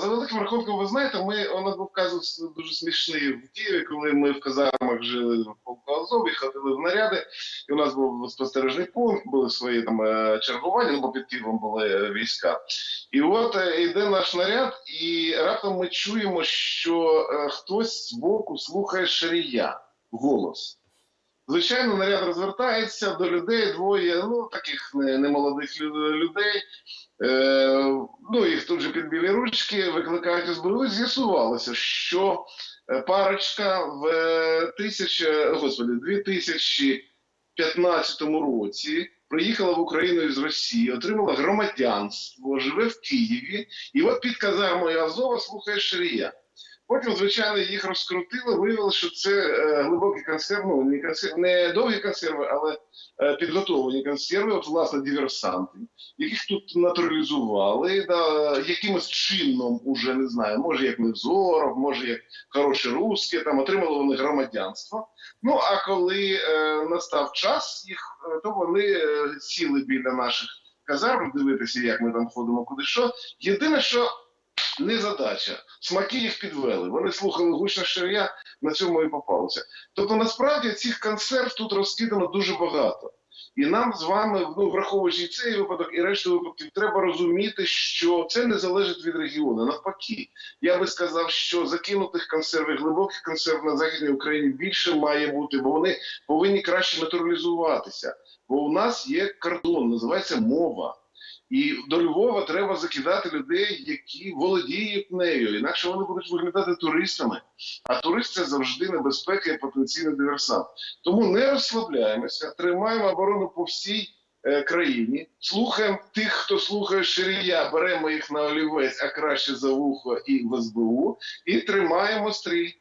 За великим рахунком, ви знаєте, ми у нас був казус дуже смішний в Києві, коли ми в казармах жили в полку Азов і ходили в наряди. І у нас був спостережний пункт, були свої там е, чергування, бо під Києвом були війська. І от е, йде наш наряд, і раптом ми чуємо, що е, хтось збоку слухає шарія голос. Звичайно, наряд розвертається до людей, двоє, ну таких немолодих людей. Е, ну, їх тут же підбілі ручки, викликають СБУ, з'ясувалося, що е, парочка в е, тисяча, господи, 2015 році приїхала в Україну із Росії, отримала громадянство, живе в Києві, і от під казармою Азова слухає Шарія. Потім, звичайно, їх розкрутили, виявилося, що це е, глибокі консерви, ну, не, консерв, не довгі консерви, але е, підготовлені консерви, от, власне, диверсанти, яких тут натуралізували, да, якимось чином, уже не знаю, може як Невзоров, може як хороші русські, там отримали вони громадянство. Ну а коли е, настав час їх, е, то вони сіли біля наших казарм, дивитися, як ми там ходимо, куди що. Єдине, що не задача. Смаки їх підвели. Вони слухали гучно ширя, на цьому і попалося. Тобто, насправді цих консерв тут розкидано дуже багато. І нам з вами, ну враховуючи цей випадок, і решту випадків, треба розуміти, що це не залежить від регіону. Навпаки, я би сказав, що закинутих консерв і глибоких консерв на західній Україні більше має бути, бо вони повинні краще натуралізуватися. Бо у нас є кордон, називається мова. І до Львова треба закидати людей, які володіють нею, інакше вони будуть виглядати туристами. А турист це завжди небезпека і потенційний диверсант. Тому не розслабляємося, тримаємо оборону по всій е, країні, слухаємо тих, хто слухає Ширія, беремо їх на олівець, а краще за вухо і в СБУ, і тримаємо стрій.